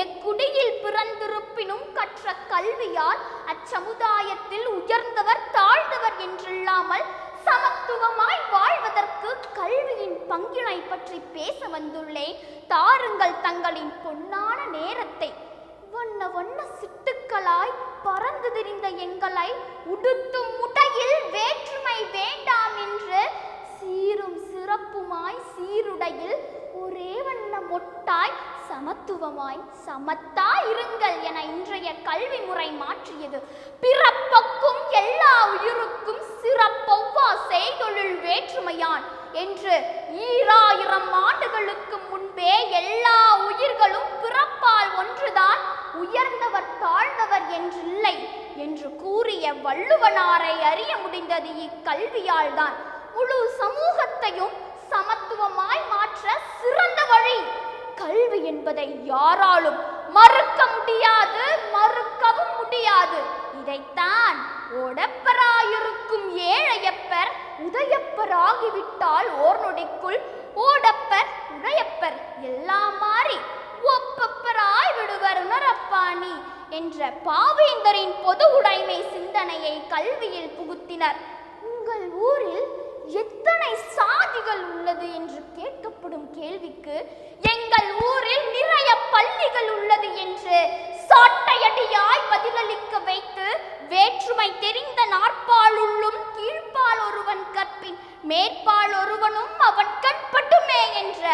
எக்குடியில் பிறந்திருப்பினும் கற்ற கல்வியால் அச்சமுதாயத்தில் உயர்ந்தவர் தாழ்ந்தவர் என்றில்லாமல் சமத்துவமாய் வாழ்வதற்கு கல்வியின் பங்கினை பற்றி பேச வந்துள்ளேன். தாருங்கள் தங்களின் பொன்னான நேரத்தை. வண்ண வண்ண சிட்டுக்களாய் பறந்து திரிந்த எங்களை உடுத்தும் முட்டையில் வேற்றுமை வேண்டாம் என்று சீரும் சிறப்புமாய் சீருடையில் ஒரே வண்ண மொட்டாய் சமத்துவமாய் சமத்தா இருங்கள் என இன்றைய கல்வி முறை மாற்றியது. பிறப்பக்கும் எல்லா உயிருக்கும் சிறப்பொவ்வா செய்தொழில் வேற்றுமையான் என்று ஈராயிரம் ஆண்டுகளுக்கு முன்பே எல்லா உயிர்களும் பிறப்பால் ஒன்றுதான் உயர்ந்தவர் தாழ்ந்தவர் என்றில்லை என்று கூறிய வள்ளுவனாரை அறிய முடிந்தது இக்கல்வியால் தான் முழு சமூக சமத்துவமாய் மாற்ற சிறந்த வழி கல்வி என்பதை யாராலும் மறுக்க முடியாது மறுக்கவும் முடியாது. இதைத்தான் ஓடப்பராயிருக்கும் ஏழையப்பர் உதயப்பர் ஆகிவிட்டால் ஓர் நொடிக்குள் ஓடப்பர் உடையப்பர் எல்லாம் மாறி ஒப்பப்பராய் விடுவர் உணரப்பாணி என்ற பாவேந்தரின் பொது உடைமை சிந்தனையை கல்வியில் புகுத்தினர். உங்கள் ஊரில் எத்தனை சாதிகள் உள்ளது என்று கேட்கப்படும் கேள்விக்கு எங்கள் ஊரில் நிறைய பள்ளிகள் உள்ளது என்று சாட்டையடியாய் பதிலளிக்க வைத்து வேற்றுமை தெரிந்த நாற்பாலுள்ளும் கீழ்ப்பால் ஒருவன் கற்பின் மேற்பால் ஒருவனும் அவன் கண்பட்டுமே என்ற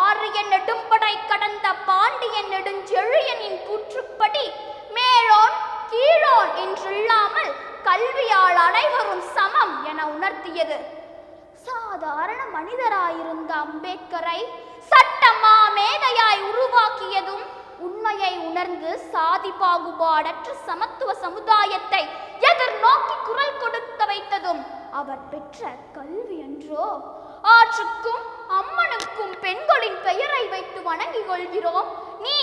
ஆரிய நெடும்படை கடந்த பாண்டியன் நெடுஞ்செழியனின் கூற்றுப்படி மேலோன் கீழோன் என்றில்லாமல் கல்வியால் அனைவரும் சமம் என உணர்த்தியது. சாதாரண மனிதராயிருந்த அம்பேத்கரை சட்டமா மேதையாய் உருவாக்கியதும் உண்மையை உணர்ந்து சாதி பாகுபாடற்ற சமத்துவ சமுதாயத்தை எதிர்நோக்கி குரல் கொடுக்க வைத்ததும் அவர் பெற்ற கல்வி என்றோ? ஆற்றுக்கும் அம்மனுக்கும் பெண்களின் பெயரை வைத்து வணங்கிக் கொள்கிறோம். நீ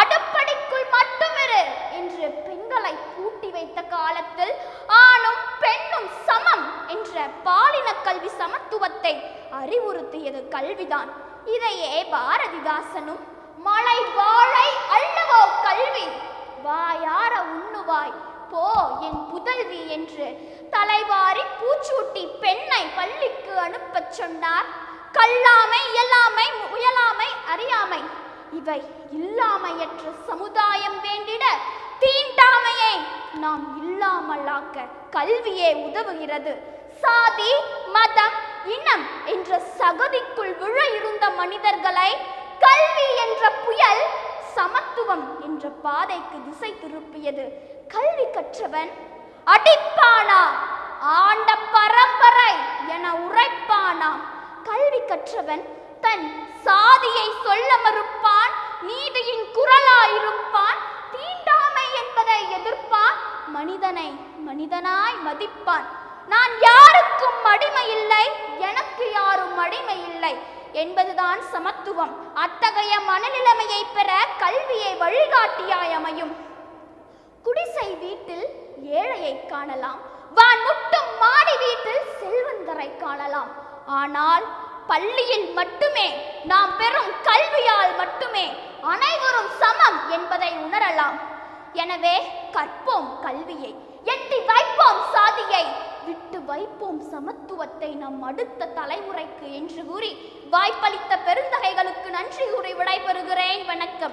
அடுப்படிக்குள் மட்டுமிரு என்று பெண்களை பூட்டி வைத்த காலத்தில் ஆணும் பெண்ணும் சமம் என்ற பாலின கல்வி சமத்துவத்தை அறிவுறுத்தியது கல்விதான். இதையே பாரதிதாசனும் மலை வாழை அல்லவோ கல்வி? வாயார உண்ணுவாய் போ என் புதல்வி என்று தலைவாரி பூச்சூட்டி பெண்ணை பள்ளிக்கு அனுப்பச் சொன்னார். கல்லாமை இயலாமை முயலாமை இவை இல்லாமையற்ற சமுதாயம் வேண்டிட தீண்டாமையை. நாம் இல்லாமலாக்க கல்வியே உதவுகிறது. சாதி மதம் இனம் என்ற சகதிக்குள் விழ இருந்த மனிதர்களை கல்வி என்ற புயல் சமத்துவம் என்ற பாதைக்கு திசை திருப்பியது. கல்வி கற்றவன் அடிப்பானா? ஆண்ட பரம்பரை என உரைப்பானாம் கல்வி கற்றவன் தன் சாதியை சொல்ல மறுப்பான்? மனிதனை மனிதனாய் மதிப்பான். நான் யாருக்கும் அடிமை இல்லை எனக்கு யாரும் அடிமை இல்லை என்பதுதான் சமத்துவம். அத்தகைய மனநிலைமையை பெற கல்வியை வழிகாட்டியாய் அமையும். குடிசை வீட்டில் ஏழையை காணலாம் வான் முட்டும் மாடி வீட்டில் செல்வந்தரை காணலாம். ஆனால் பள்ளியில் மட்டுமே நாம் பெறும் கல்வியால் மட்டுமே அனைவரும் சமம் என்பதை உணரலாம். எனவே கற்போம் கல்வியை எட்டி வைப்போம் சாதியை. விட்டு வைப்போம் சமத்துவத்தை நம் அடுத்த தலைமுறைக்கு என்று கூறி வாய்ப்பளித்த பெருந்தகைகளுக்கு நன்றி கூறி விடைபெறுகிறேன். வணக்கம்.